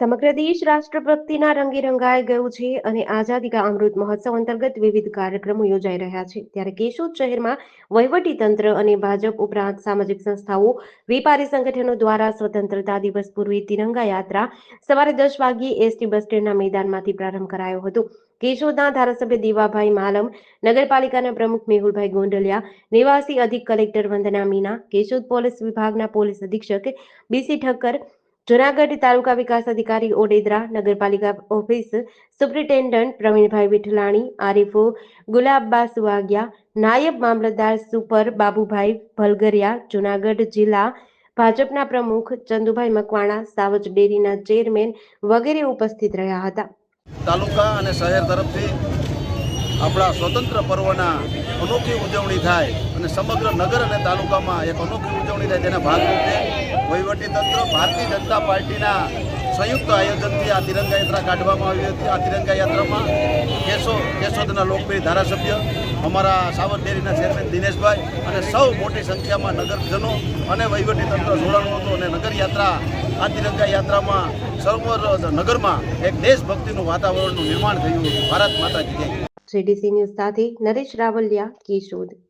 સમગ્ર દેશ રાષ્ટ્રભક્તિના રંગે રંગાઈ ગયું છે અને આઝાદી કા અમૃત મહોત્સવ અંતર્ગત વિવિધ કાર્યક્રમો યોજાઈ રહ્યા છે. ત્યારે કેશોદ શહેરમાં વહીવટી તંત્ર અને ભાજપ ઉપરાંત સામાજિક સંસ્થાઓ, વેપારી સંગઠનો દ્વારા સ્વતંત્રતા દિવસ પૂર્વે તિરંગા યાત્રા સવારે દસ વાગ્યે એસટી બસ સ્ટેન્ડના મેદાનમાંથી પ્રારંભ કરાયો હતો. કેશોદના ધારાસભ્ય દેવાભાઈ માલમ, નગરપાલિકાના પ્રમુખ મેહુલભાઈ ગોંડલિયા, નિવાસી અધિક કલેક્ટર વંદના મીના, કેશોદ પોલીસ વિભાગના પોલીસ અધિક્ષક બીસી ઠક્કર જુનાગઢ તાલુકા વિકાસ અધિકારી ઓડેદરા નગરપાલિકા ઓફિસ સુપ્રિન્ટેન્ડન્ટ પ્રવીણભાઈ વિઠલાણી આરીફો ગુલાબબા સુવાગિયા નાયબ મામલતદાર સુપર બાબુભાઈ ભલગરિયા, જુનાગઢ જિલ્લા ભાજપના પ્રમુખ ચંદુભાઈ મકવાણા, સાવજ ડેરીના ચેરમેન વગેરે ઉપસ્થિત રહ્યા હતા. તાલુકા અને શહેર તરફથી આપણા સ્વતંત્ર પર્વના અનોખી ઉજવણી થાય અને સમગ્ર નગર અને તાલુકામાં એક અનોખી ઉજવણી થાય તેના ભાગરૂપે વહીવટીતંત્ર, ભારતીય જનતા પાર્ટીના સંયુક્ત આયોજનથી આ તિરંગા યાત્રા કાઢવામાં આવી હતી. આ તિરંગા યાત્રામાં કેશો, કેશોદના લોકપ્રિય ધારાસભ્ય, અમારા સાવરડેરીના ચેરમેન દિનેશભાઈ અને સૌ મોટી સંખ્યામાં નગરજનો અને વહીવટીતંત્ર જોડાણું હતું અને નગર યાત્રા આ તિરંગા યાત્રામાં સર્વ નગરમાં એક દેશભક્તિનું વાતાવરણનું નિર્માણ થયું. ભારત માતા કી જય. જેડીસી ન્યૂઝ સાથે નરેશ રાવલિયા કેશોદ